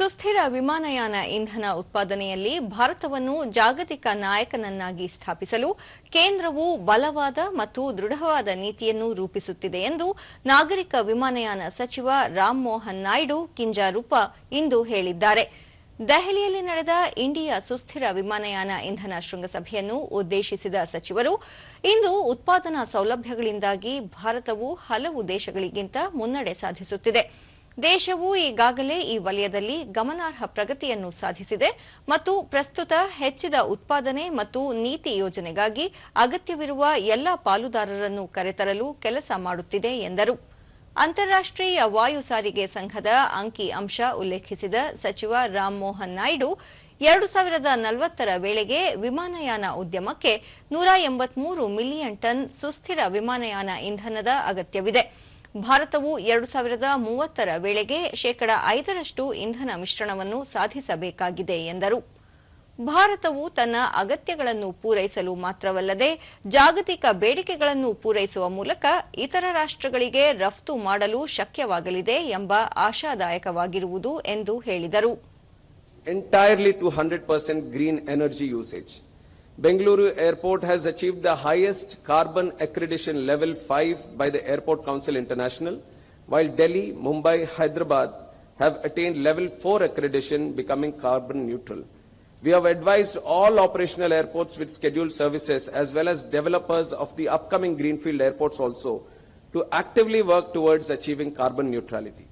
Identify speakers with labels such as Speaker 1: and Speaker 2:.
Speaker 1: ಸುಸ್ಥಿರ ವಿಮಾನಯಾನ ಇಂಧನ ಉತ್ಪಾದನೆಯಲ್ಲಿ ಭಾರತವನ್ನು ಜಾಗತಿಕ ನಾಯಕನನ್ನಾಗಿ ಸ್ಥಾಪಿಸಲು ಕೇಂದ್ರವು ಬಲವಾದ ಮತ್ತು ದೃಢವಾದ ನೀತಿಯನ್ನು ರೂಪಿಸುತ್ತಿದೆ ಎಂದು ನಾಗರಿಕ ವಿಮಾನಯಾನ ಸಚಿವ ರಾಮ್ ಮೋಹನ್ ನಾಯ್ಡು ಕಿಂಜಾರೂಪ ಇಂದು ಹೇಳಿದ್ದಾರೆ. ದೆಹಲಿಯಲ್ಲಿ ನಡೆದ ಇಂಡಿಯಾ ಸುಸ್ಥಿರ ವಿಮಾನಯಾನ ಇಂಧನ ಶೃಂಗಸಭೆಯನ್ನು ಉದ್ದೇಶಿಸಿದ ಸಚಿವರು, ಇಂದು ಉತ್ಪಾದನಾ ಸೌಲಭ್ಯಗಳಿಂದಾಗಿ ಭಾರತವು ಹಲವು ದೇಶಗಳಿಗಿಂತ ಮುನ್ನಡೆ ಸಾಧಿಸುತ್ತಿದೆ. ದೇಶವು ಈಗಾಗಲೇ ಈ ವಲಯದಲ್ಲಿ ಗಮನಾರ್ಹ ಪ್ರಗತಿಯನ್ನು ಸಾಧಿಸಿದೆ ಮತ್ತು ಪ್ರಸ್ತುತ ಹೆಚ್ಚಿದ ಉತ್ಪಾದನೆ ಮತ್ತು ನೀತಿ ಯೋಜನೆಗಾಗಿ ಅಗತ್ಯವಿರುವ ಎಲ್ಲಾ ಪಾಲುದಾರರನ್ನು ಕರೆತರಲು ಕೆಲಸ ಮಾಡುತ್ತಿದೆ ಎಂದರು. ಅಂತಾರಾಷ್ಟೀಯ ವಾಯು ಸಾರಿಗೆ ಸಂಘದ ಅಂಕಿ ಅಂಶ ಉಲ್ಲೇಖಿಸಿದ ಸಚಿವ ರಾಮ್ ಮೋಹನ್ ನಾಯ್ಡು, ಎರಡು ಸಾವಿರದ ನಲವತ್ತರ ವೇಳೆಗೆ ವಿಮಾನಯಾನ ಉದ್ಯಮಕ್ಕೆ ನೂರ ಎಂಬತ್ಮೂರು ಮಿಲಿಯನ್ ಟನ್ ಸುಸ್ಥಿರ ವಿಮಾನಯಾನ ಇಂಧನದ ಅಗತ್ಯವಿದೆ. ಭಾರತವು ಎರಡು ಸಾವಿರದ ಮೂವತ್ತರ ವೇಳೆಗೆ ಶೇಕಡ ಐದರಷ್ಟು ಇಂಧನ ಮಿಶ್ರಣವನ್ನು ಸಾಧಿಸಬೇಕಾಗಿದೆ ಎಂದರು ಭಾರತವು ತನ್ನ ಅಗತ್ಯಗಳನ್ನು ಪೂರೈಸಲು ಮಾತ್ರವಲ್ಲದೆ ಜಾಗತಿಕ ಬೇಡಿಕೆಗಳನ್ನು ಪೂರೈಸುವ ಮೂಲಕ ಇತರ ರಾಷ್ಟ್ರಗಳಿಗೆ ರಫ್ತು ಮಾಡಲು ಶಕ್ಯವಾಗಲಿದೆ ಎಂಬ ಆಶಾದಾಯಕವಾಗಿರುವುದು ಎಂದು ಹೇಳಿದರು
Speaker 2: entirely to 100% green energy usage. Bengaluru Airport has achieved the highest carbon accreditation level 5 by the Airport Council International, while Delhi, Mumbai, Hyderabad have attained level 4 accreditation becoming carbon neutral. We have advised all operational airports with scheduled services as well as developers of the upcoming greenfield airports also to actively work towards achieving carbon neutrality.